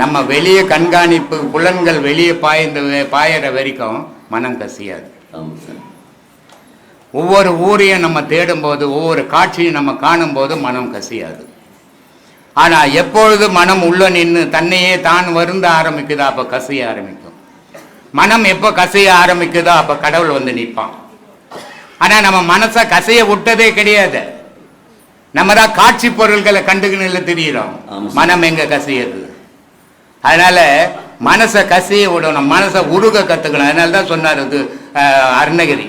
நம்ம வெளியே கண்காணிப்பு புலன்கள் வெளியே பாய்ந்த பாயிற வரைக்கும் மனம் கசியாது. ஒவ்வொரு ஊரையும் நம்ம தேடும்போது ஒவ்வொரு காட்சியும் நம்ம காணும்போது மனம் கசியாது. ஆனால் எப்பொழுது மனம் உள்ள நின்று தன்னையே தான் வருந்த ஆரம்பிக்குதோ அப்போ கசிய ஆரம்பிக்கும். மனம் எப்போ கசிய ஆரம்பிக்குதோ அப்போ கடவுள் வந்து நிற்பான். ஆனால் நம்ம மனசை கசைய விட்டதே கிடையாது. நம்ம தான் காட்சி பொருள்களை கண்டுக்கின்னு தெரியுறோம். மனம் எங்க கசியது? அதனால மனசை கசிய விடணும். மனசை உருக கத்துக்கணும். அதனால தான் சொன்னார் இது அருணகிரி.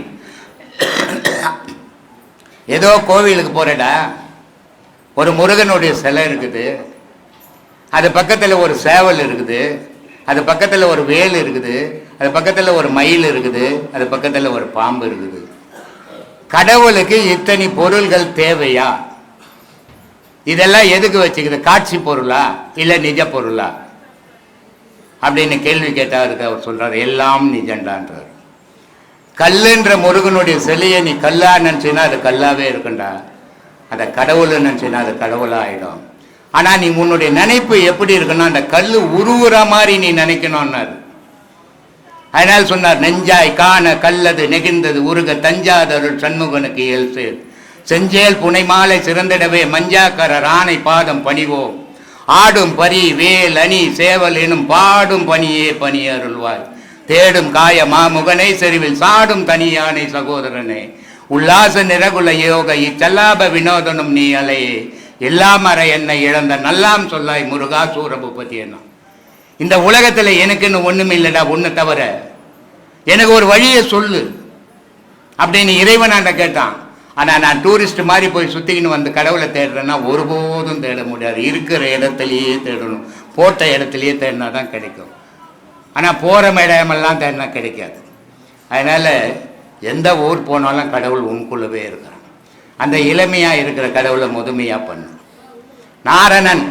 ஏதோ கோவிலுக்கு போறடா ஒரு முருகனுடைய சிலை இருக்குது. அது பக்கத்தில் ஒரு சேவல் இருக்குது. அது பக்கத்தில் ஒரு வேல் இருக்குது. அது பக்கத்தில் ஒரு மயில் இருக்குது. அது பக்கத்தில் ஒரு பாம்பு இருக்குது. கடவுளுக்கு இத்தனை பொருள்கள் தேவையா? இதெல்லாம் எதுக்கு வச்சுக்குது? காட்சி பொருளா? இல்லை நிஜ பொருளா? அப்படின்னு கேள்வி கேட்டாருக்கு அவர் சொல்றாரு எல்லாம் நிஜண்டான்றார் கல்லுன்ற முருகனுடைய சிலையை நீ கல்லா நினச்சின்னா அது கல்லாவே இருக்குண்டா. அதை கடவுள் நினச்சின்னா அது கடவுளா ஆயிடும். ஆனா நீ உன்னுடைய நினைப்பு எப்படி இருக்குன்னா அந்த கல் உருவுற மாதிரி நீ நினைக்கணும்னாரு. அதனால் சொன்னார் நெஞ்சாய் காண கல்லது நெகிழ்ந்தது உருக தஞ்சாதருள் சண்முகனுக்கு இயல் செஞ்சேல் புனை மாலை சிறந்திடவே மஞ்சாக்கரர் ஆணை பாதம் பணிவோம். ஆடும் பரி வேல் அணி சேவல் எனும் பாடும் பணியே பணி அருள்வாய் தேடும் காய மாமுகனை செறிவில் சாடும் தனியானை சகோதரனே. உல்லாச நிரகுல யோக இச்சல்லாப வினோதனும் நீ அலையே. எல்லாம் அற என்னை இழந்த நல்லாம் சொல்லாய் முருகா சூரபூபதி என்ன இந்த உலகத்தில் எனக்குன்னு ஒன்றும் இல்லைடா ஒன்று தவிர. எனக்கு ஒரு வழியை சொல்லு. அப்படின்னு இறைவனாண்ட கேட்டான். ஆனா நான் டூரிஸ்ட் மாதிரி போய் சுத்திக்கின்னு வந்து கடவுளை தேடுறேன்னா ஒருபோதும் தேட முடியாது. இருக்கிற இடத்துலயே தேடணும். போட்ட இடத்துலயே தேடினா தான் கிடைக்கும். ஆனா போற இடமெல்லாம் தேடினா கிடைக்காது. அதனால எந்த ஊர் போனாலும் கடவுள் உனக்குள்ளவே இருக்கிறான் அந்த இளமையா இருக்கிற கடவுளை முதுமையா பண்ணு. நாரணன்.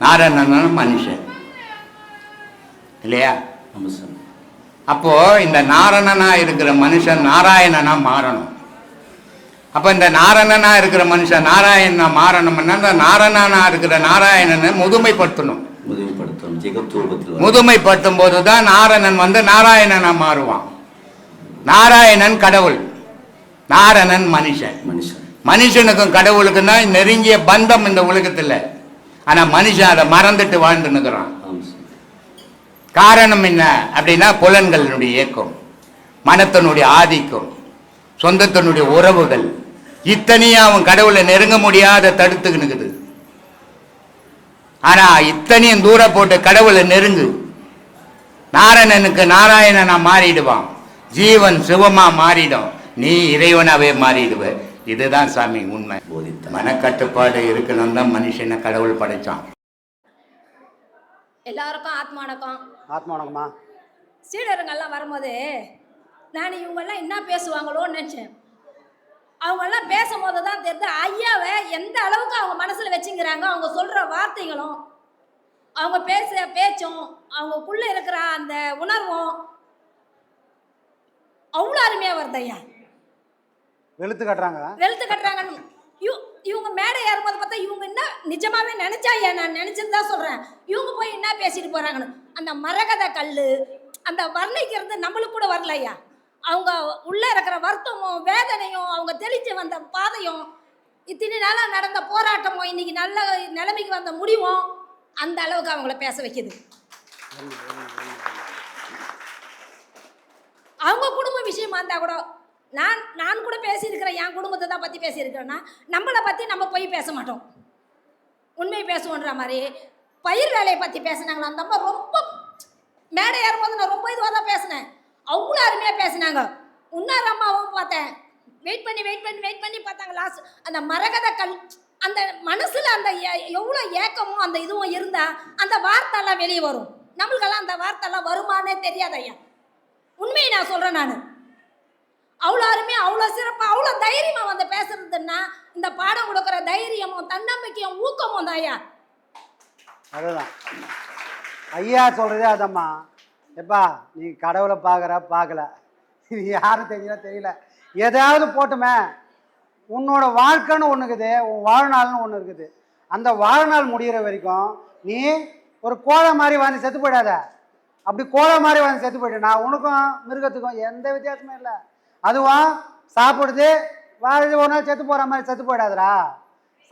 நாரணன் மனுஷன். இல்லையா? ஆமாம் சார். அப்போ இந்த நாரணனா இருக்கிற மனுஷன் நாராயணனா மாறணும். அப்ப இந்த நாரணனா இருக்கிற மனுஷன் நாராயணனா மாறணும்னா இந்த நாரணனா இருக்கிற நாராயணனை முதுமைப்படுத்தணும். முதுமைப்படுத்தும் முதுமைப்படுத்தும் போதுதான் நாரணன் வந்து நாராயணனா மாறுவான். நாராயணன் கடவுள். நாரணன் மனுஷன். மனுஷன். மனுஷனுக்கும் கடவுளுக்கும் தான் நெருங்கிய பந்தம் இந்த உலகத்துல. ஆனா மனுஷன் அதை மறந்துட்டு வாழ்ந்து சார். காரணம் என்ன அப்படின்னா புலன்களினுடைய இயக்கம் மனத்தினுடைய ஆதிக்கம் சொந்தத்தினுடைய உறவுகள் இத்தனையும் அவன் கடவுளை நெருங்க முடியாத தடுத்துக்கினுக்குது ஆனா இத்தனையும் தூர போட்டு கடவுளை நெருங்கு. நாராயணனுக்கு நாராயணனா மாறிடுவான். ஜீவன் சிவமா மாறிடும். நீ இறைவனாவே மாறிடுவ. இதுதான் சாமி உண்மை. மனக்கட்டுப்பாடு இருக்கணும் தான் மனுஷனை கடவுள் படைச்சான். எல்லாருக்கும் ஆத்மா வணக்கம். ஆத்மா வணக்கம்மா. சீடருங்கெல்லாம் வரும்போது நான் இவங்கெல்லாம் என்ன பேசுவாங்களோன்னு நினச்சேன். அவங்கெல்லாம் பேசும்போது தான் தெரியுது ஐயாவை எந்த அளவுக்கு அவங்க மனசில் வச்சுங்கிறாங்க அவங்க சொல்கிற வார்த்தைகளும் அவங்க பேச பேச்சும் அவங்கக்குள்ளே இருக்கிற அந்த உணர்வும் அவ்வளோ அருமையாக வருது ஐயா. வெளுத்து கட்டுறாங்க. வெளுத்து கட்டுறாங்கன்னு இவ- இவங்க மேடை ஏறும்போது பார்த்தா இவங்க என்ன நிஜமாவே நினைச்சா ஏன் நான் நினைச்சது தான் சொல்றேன். இவங்க போய் என்ன பேசிட்டு போறாங்கன்னு அந்த மரகத கல்லு அந்த வர்ணிக்கிறது நம்மளுக்கு கூட வரல ஐயா. அவங்க உள்ளே இருக்கிற வருத்தமும் வேதனையும் அவங்க தெளிச்சு வந்த பாதையும் இத்தனை நாளாக நடந்த போராட்டமும் இன்னைக்கு நல்ல நிலைமைக்கு வந்த முடிவும் அந்த அளவுக்கு அவங்கள பேச வைக்குது. அவங்க குடும்ப விஷயமா இருந்தால் கூட நான் நான் கூட பேசியிருக்கிறேன் என் குடும்பத்தை தான் பற்றி பேசியிருக்கிறேன்னா நம்மளை பற்றி நம்ம போய் பேச மாட்டோம். உண்மையை பேசுவோன்ற மாதிரி பயிர் வேலையை பற்றி பேசினாங்களா? அந்த அம்மா ரொம்ப மேடை ஏறும்போது நான் ரொம்ப இதுவாக தான் பேசினேன். அவ்வளோ அருமையாக பேசினாங்க. இன்னொரு அம்மாவும் பார்த்தேன். வெயிட் பண்ணி வெயிட் பண்ணி வெயிட் பண்ணி பார்த்தாங்க லாஸ்ட் அந்த மரகத கல் அந்த மனசில் அந்த எவ்வளோ ஏக்கமும் அந்த இதுவும் இருந்தால் அந்த வார்த்தைலாம் வெளியே வரும். நம்மளுக்கெல்லாம் அந்த வார்த்தைலாம் வருமானே தெரியாது ஐயா. உண்மையை நான் சொல்கிறேன் நான். அவ்வளோ அருமையாக அவ்வளோ சிறப்பாக அவ்வளோ தைரியமாக வந்து பேசுறதுன்னா இந்த பாடம் கொடுக்குற தைரியமும் தன்னம்பிக்கையும் ஊக்கமும் தான் ஐயா. அதுதான் ஐயா சொல்கிறதே அதம்மா எப்பா நீ கடவுளை பார்க்குற பார்க்கல. இது யாரும் தெரியல தெரியல. எதாவது போட்டுமே. உன்னோட வாழ்க்கைன்னு ஒன்று இருக்குது உன் வாழ்நாள்னு ஒன்று இருக்குது. அந்த வாழ்நாள் முடிகிற வரைக்கும் நீ ஒரு கோழை மாதிரி வாங்கி செத்து போயிடாத. அப்படி கோழை மாதிரி வாங்கி செத்து போயிட்டேன்னா உனக்கும் மிருகத்துக்கும் எந்த வித்தியாசமும் இல்லை. அதுவும் சாப்பிடுது வாழ்ந்து ஒரு நாள் செத்து போகிற மாதிரி செத்து போயிடாதடா.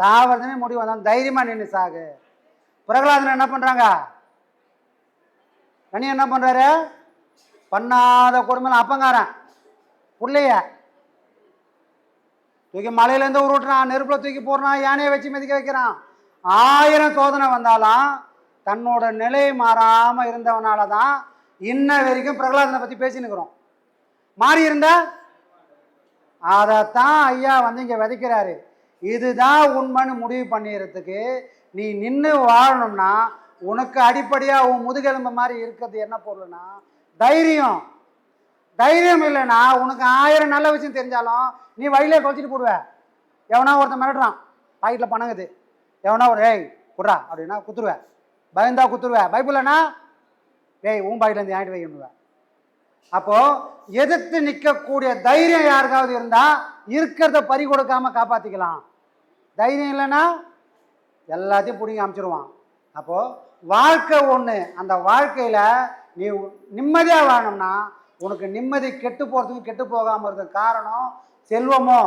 சாவறதுன்னு முடிவு வந்தோம் தைரியமாக நின்று சாகு. பிரகலாதன் என்ன பண்ணுறாங்க கனி என்ன பண்ணுறாரு பண்ணாத கொடுமையில் அப்பங்காரன். புள்ளைய. தூக்கி மலையிலேருந்து உருட்டுறான் நெருப்பில் தூக்கி போடுறான் யானையை வச்சு மிதிக்க வைக்கிறான். ஆயிரம் சோதனை வந்தாலும் தன்னோட நிலை மாறாமல் இருந்தவனால தான் இன்ன வரைக்கும் பிரகலாதனை பற்றி பேசினுக்கிறோம். மாறி இருந்தா? அதைத்தான் ஐயா வந்து இங்கே விதைக்கிறாரு. இதுதான் உண்மைன்னு முடிவு பண்ணிடுறதுக்கு நீ நின்று வாழணும்னா உனக்கு அடிப்படையா உன் முதுகெலும்பு மாதிரி இருக்கிறது என்ன பொருள்னா தைரியம். தைரியம் இல்லைன்னா உனக்கு ஆயிரம் நல்ல விஷயம் தெரிஞ்சாலும் நீ வழியிலே கொச்சிட்டு போடுவ. எவனா ஒருத்தன் மிரட்டுறான் பாக்கெட்டில் பணங்குது எவனா ஒரு ஏய் குட்றா அப்படின்னா குத்துருவேன் பயந்தா குத்துருவேன் பயப்பில்லைனா ஏய் உன் பாக்கெட்லேருந்து வாங்கிட்டு வைக்கணுவேன் அப்போ எதிர்த்து நிற்கக்கூடிய தைரியம் யாருக்காவது இருந்தா இருக்கிறத பறி கொடுக்காம காப்பாத்திக்கலாம். தைரியம் இல்லைன்னா எல்லாத்தையும் பிடிங்கி அமுச்சிடுவான் அப்போது வாழ்க்கை ஒன்று அந்த வாழ்க்கையில் நீ நிம்மதியாக வாழணும்னா உனக்கு நிம்மதி கெட்டு போகிறதுக்கு கெட்டு போகாமல் இருக்க காரணம் செல்வமோ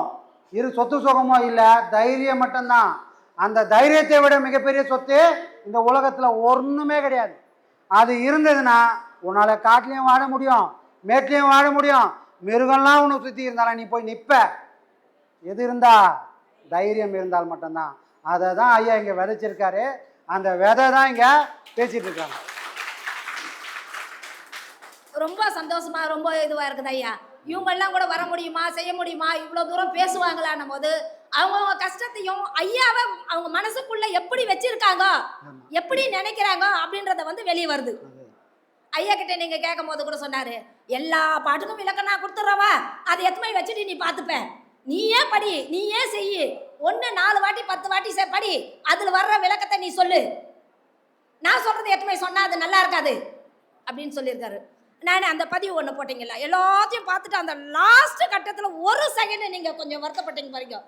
இரு சொத்து சுகமோ இல்லை தைரியம் மட்டும்தான். அந்த தைரியத்தை விட மிகப்பெரிய சொத்து இந்த உலகத்தில் ஒன்றுமே கிடையாது. அது இருந்ததுன்னா உன்னால் காட்டிலையும் வாழ முடியும் மேட்லேயும் வாழ முடியும். மிருகம்லாம் உன்னை சுற்றி இருந்தாலும் நீ போய் நிற்ப எது இருந்தா? தைரியம் இருந்தால் மட்டும்தான். அதை தான் ஐயா இங்கே விதைச்சிருக்காரு. அந்த விதை தான் இங்க பேசிட்டு இருக்காங்க. ரொம்ப சந்தோஷமா ரொம்ப இதுவா இருக்குது ஐயா. இவங்க எல்லாம் கூட வர முடியுமா செய்ய முடியுமா? இவ்வளோ தூரம் பேசுவாங்களான்னும் போது அவங்கவுங்க கஷ்டத்தையும் ஐயாவை அவங்க மனசுக்குள்ள எப்படி வச்சிருக்காங்க எப்படி நினைக்கிறாங்க அப்படின்றத வந்து வெளியே வருது. ஐயா கிட்ட நீங்க கேட்கும் போது கூட சொன்னாரு எல்லா பாட்டுக்கும் விளக்கம் நான் கொடுத்துட்றவா அதை எத்தனை வச்சுட்டு நீ பார்த்துப்ப. நீயே படி நீயே செய்யு. ஒன்று நாலு வாட்டி பத்து வாட்டி சே படி. அதில் வர்ற விளக்கத்தை நீ சொல்லு. நான் சொல்கிறது எத்தனை சொன்னால் அது நல்லா இருக்காது. அப்படின்னு சொல்லியிருக்காரு. நான் அந்த பதிவு ஒன்று போட்டீங்கல்ல எல்லாத்தையும் பார்த்துட்டு அந்த லாஸ்ட் கட்டத்தில் ஒரு செகண்டு நீங்கள் கொஞ்சம் வருத்தப்பட்டீங்க பாருங்க.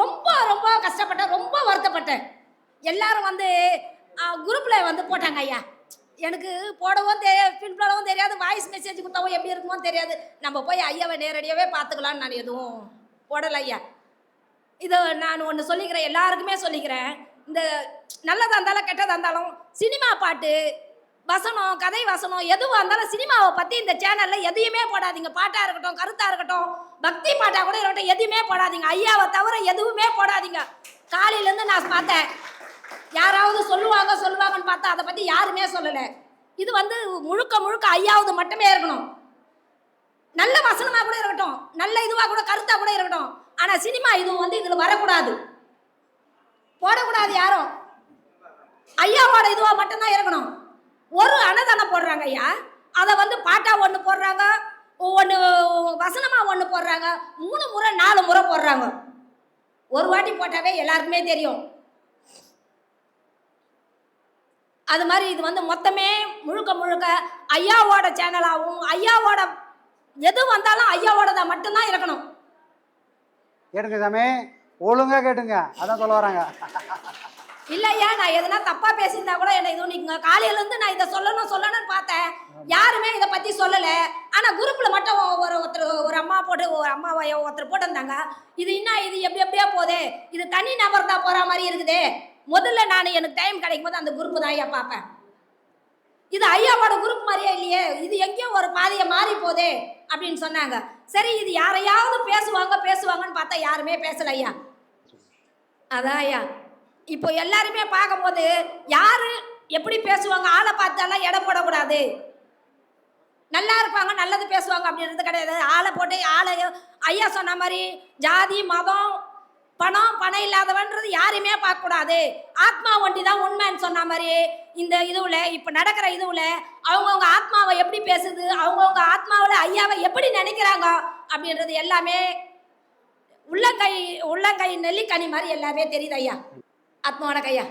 ரொம்ப ரொம்ப கஷ்டப்பட்டேன் ரொம்ப வருத்தப்பட்டேன். எல்லாரும் வந்து குரூப்பில் வந்து போட்டாங்க ஐயா. எனக்கு போடவும் தெரியாது பின் போடவும் தெரியாது வாய்ஸ் மெசேஜ் கொடுத்தாவும் எப்படி இருக்குமோ தெரியாது. நம்ம போய் ஐயாவை நேரடியாகவே பார்த்துக்கலான்னு நான் எதுவும் போடலை ஐயா. இதை நான் ஒன்று சொல்லிக்கிறேன் எல்லாருக்குமே சொல்லிக்கிறேன். இந்த நல்லதாக இருந்தாலும் கெட்டதாக இருந்தாலும் சினிமா பாட்டு வசனம் கதை வசனம் எதுவாக இருந்தாலும் சினிமாவை பற்றி இந்த சேனலில் எதையுமே போடாதீங்க. பாட்டாக இருக்கட்டும் கருத்தாக இருக்கட்டும் பக்தி பாட்டாக கூட இருக்கட்டும் எதுவுமே போடாதீங்க. ஐயாவை தவிர எதுவுமே போடாதீங்க. காலையிலேருந்து நான் பார்த்தேன். யாராவது சொல்லுவாங்க சொல்லுவாங்கன்னு பார்த்தா அதை பற்றி யாருமே சொல்லலை. இது வந்து முழுக்க முழுக்க ஐயாவது மட்டுமே இருக்கணும். நல்ல வசனமாக கூட இருக்கட்டும். நல்ல இதுவாக கூட கருத்தாக கூட இருக்கட்டும். ஆனால் சினிமா இதுவும் வந்து இதில் வரக்கூடாது. போடக்கூடாது யாரும். ஐயாவோட இதுவாக மட்டும்தான் இருக்கணும். ஒரு அன்னதானம் போடுறாங்க ஐயா. அதை வந்து பாட்டா ஒன்று போடுறாங்க ஒன்று வசனமாக ஒன்று போடுறாங்க மூணு முறை நாலு முறை போடுறாங்க. ஒரு வாட்டி போட்டாவே எல்லாருக்குமே தெரியும். அது மாதிரி இது வந்து மொத்தமே முழுக்க முழுக்க ஐயாவோட சேனலாகவும் ஐயாவோட எது வந்தாலும் ஐயாவோடதான் மட்டும்தான் இருக்கணும். கேட்டுங்க சாமி. ஒழுங்கா கேட்டுங்க. அதான் சொல்ல வராங்க. இல்லையா நான் எதனா தப்பா பேசியிருந்தா கூட என்ன இது நீங்க காலையில இருந்து நான் இதை சொல்லணும் சொல்லணும்னு பார்த்தேன். யாருமே இதை பத்தி சொல்லல. ஆனா குரூப்ல மட்டும் ஒரு ஒருத்தர் ஒரு அம்மா போட்டு ஒரு அம்மா ஒருத்தர் போட்டிருந்தாங்க. இது என்ன இது எப்படி எப்படியா போதே. இது தனி நபர் தான் போற மாதிரி இருக்குது. முதல்ல நான் எனக்கு டைம் கிடைக்கும் போது அந்த குரூப் தான் ஐயா பார்ப்பேன். இது ஐயாவோட குரூப் மாதிரியே இல்லையே? இது எங்கேயோ ஒரு பாதையை மாறி போதே அப்படின்னு சொன்னாங்க. சரி இது யாரையாவது பேசுவாங்க பேசுவாங்கன்னு பார்த்தா யாருமே பேசல ஐயா. அதான் ஐயா. இப்போ எல்லாருமே பார்க்கும்போது யாரு எப்படி பேசுவாங்க ஆளை பார்த்தாலாம் எடை போடக்கூடாது. நல்லா இருப்பாங்க நல்லது பேசுவாங்க அப்படின்றது கிடையாது. ஆளை போட்டு ஆளை ஐயா சொன்ன மாதிரி ஜாதி மதம் பணம் பணம் இல்லாதவன்றது யாரையுமே பார்க்கக்கூடாது. ஆத்மா ஒண்டி தான் உண்மைன்னு சொன்ன மாதிரி இந்த இதுவில் இப்போ நடக்கிற இதுவில் அவங்கவுங்க ஆத்மாவை எப்படி பேசுது அவங்கவுங்க ஆத்மாவில் ஐயாவை எப்படி நினைக்கிறாங்க அப்படின்றது எல்லாமே உள்ளங்கை உள்ளங்கை நெல்லிக்கனி மாதிரி எல்லாமே தெரியுது ஐயா. ஆத்மாவோட கையா.